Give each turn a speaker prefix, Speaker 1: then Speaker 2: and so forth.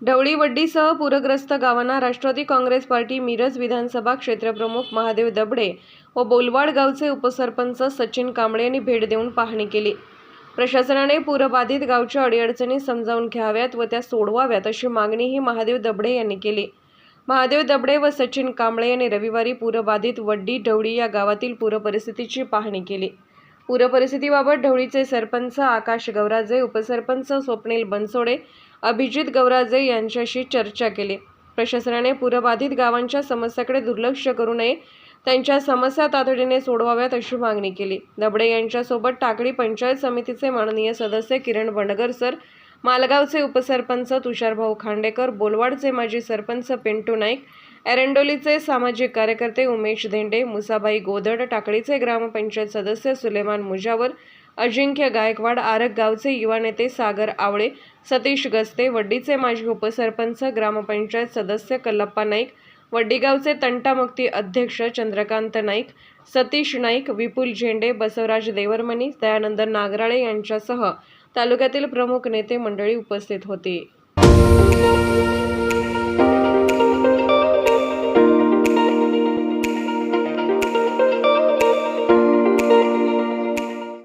Speaker 1: ढवळीवड्डीसह पूरग्रस्त गावांना राष्ट्रवादी काँग्रेस पार्टी मिरज विधानसभा क्षेत्रप्रमुख महादेव दबडे व बोलवाड गावचे उपसरपंच सचिन कांबळे यांनी भेट देऊन पाहणी केली. प्रशासनाने पूरबाधित गावच्या अडीअडचणी समजावून घ्याव्यात व त्या सोडवाव्यात अशी मागणीही महादेव दबडे यांनी केली. महादेव दबडे व सचिन कांबळे यांनी रविवारी पूरबाधित वड्डी ढवळी या गावातील पूरपरिस्थितीची पाहणी केली. पूरपरिस्थितीबाबत ढवळीचे सरपंच आकाश गवराजे उपसरपंच स्वप्नील बनसोडे अभिजित गवराजे यांच्याशी चर्चा केली. प्रशासनाने पूरबाधित गावांच्या समस्याकडे दुर्लक्ष करू नये त्यांच्या समस्या तातडीने सोडवाव्यात अशी मागणी केली. दबडे यांच्यासोबत टाकळी पंचायत समितीचे माननीय सदस्य किरण बंडगर सर मालगावचे उपसरपंच तुषारभाऊ खांडेकर बोलवाडचे माजी सरपंच पिंटू नाईक एरंडोलीचे सामाजिक कार्यकर्ते उमेश धेंडे मुसाबाई गोदड टाकळीचे ग्रामपंचायत सदस्य सुलेमान मुजावर अजिंक्य गायकवाड आरग गावचे युवा नेते सागर आवळे सतीश गस्ते वड्डीचे माजी उपसरपंच ग्रामपंचायत सदस्य कल्लप्पा नाईक वड्डीगावचे तंटामुक्ती अध्यक्ष चंद्रकांत नाईक सतीश नाईक विपुल झेंडे बसवराज देवरमणी दयानंद नागराळे यांच्यासह तालुक्यातील प्रमुख नेते मंडळी उपस्थित होती.